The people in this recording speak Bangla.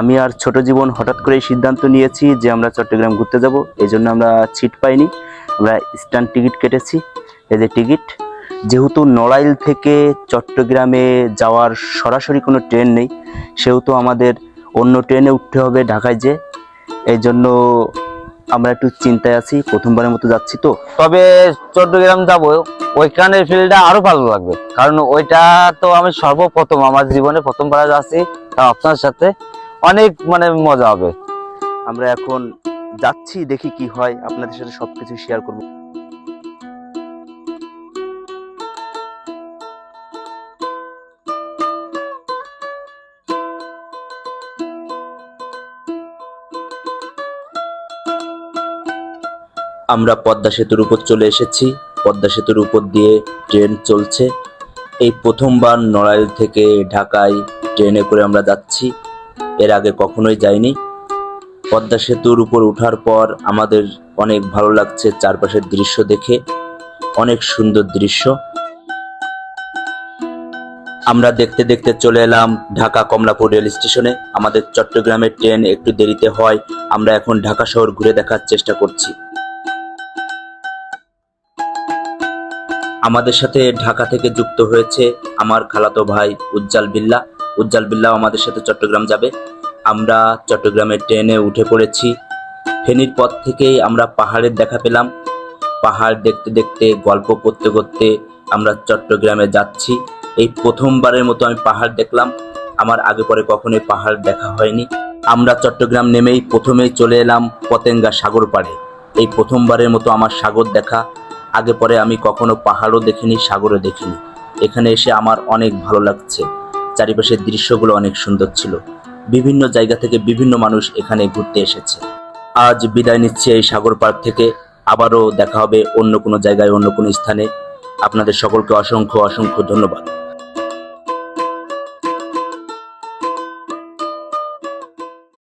আমি আর ছোট জীবন হঠাৎ করে সিদ্ধান্ত নিয়েছি যে আমরা চট্টগ্রাম ঘুরতে যাব। এই জন্য আমরা সিট পাইনি। আমরা স্ট্যান্ড টিকিট কেটেছি। এই যে টিকিট, যেহেতু নড়াইল থেকে চট্টগ্রামে যাওয়ার সরাসরি কোনো ট্রেন নেই, সেহেতু আমাদের অন্য ট্রেনে উঠতে হবে ঢাকায় যে। এই জন্য আমরা একটু চিন্তায় আছি, প্রথমবারের মতো যাচ্ছি তো। তবে চট্টগ্রাম যাব ওইখানের ফিল্ডটা আরও ভালো লাগবে। কারণ ওইটা তো আমি সর্বপ্রথম, আমার জীবনে প্রথমবার যাচ্ছি আপনার সাথে অনেক মানে মজা হবে। আমরা এখন যাচ্ছি, দেখি কি হয়। আপনাদের সাথে সবকিছু শেয়ার করব। আমরা পদ্মা সেতুর উপর চলে এসেছি। পদ্মা সেতুর উপর দিয়ে ট্রেন চলছে। এই প্রথমবার নড়াইল থেকে ঢাকায় ট্রেনে করে আমরা যাচ্ছি। এর আগে কখনোই যাইনি। পদ্মা সেতুর উপর ওঠার পর আমাদের অনেক ভালো লাগছে চারপাশের দৃশ্য দেখে। অনেক সুন্দর দৃশ্য। আমরা দেখতে দেখতে চলে এলাম ঢাকা কমলাপুর রেল স্টেশনে। আমাদের চট্টগ্রামের ট্রেন একটু দেরিতে হয়। আমরা এখন ঢাকা শহর ঘুরে দেখার চেষ্টা করছি। আমাদের সাথে ঢাকা থেকে যুক্ত হয়েছে আমার খালাতো ভাই উজ্জ্বল বিল্লা। উজ্জ্বল বিল্লাও আমাদের সাথে চট্টগ্রাম যাবে। আমরা চট্টগ্রামের ট্রেনে উঠে পড়েছি। ফেনীর পথ থেকেই আমরা পাহাড়ের দেখা পেলাম। পাহাড় দেখতে দেখতে, গল্প করতে করতে আমরা চট্টগ্রামে যাচ্ছি। এই প্রথমবারের মতো আমি পাহাড় দেখলাম। আমার আগে পরে কখনোই পাহাড় দেখা হয়নি। আমরা চট্টগ্রাম নেমেই প্রথমেই চলে এলাম পতেঙ্গা সাগর পাড়ে। এই প্রথমবারের মতো আমার সাগর দেখা। আগে পরে আমি কখনো পাহাড়ও দেখিনি, সাগরও দেখিনি। এখানে এসে আমার অনেক ভালো লাগছে। চারিপাশের দৃশ্যগুলো অনেক সুন্দর ছিল। বিভিন্ন জায়গা থেকে বিভিন্ন মানুষ এখানে ঘুরতে এসেছে। আজ বিদায় নিচ্ছে এই সাগর পার্ক থেকে। আবারও দেখা হবে অন্য কোনো জায়গায়, অন্য কোনো স্থানে। আপনাদের সকলকে অসংখ্য অসংখ্য ধন্যবাদ।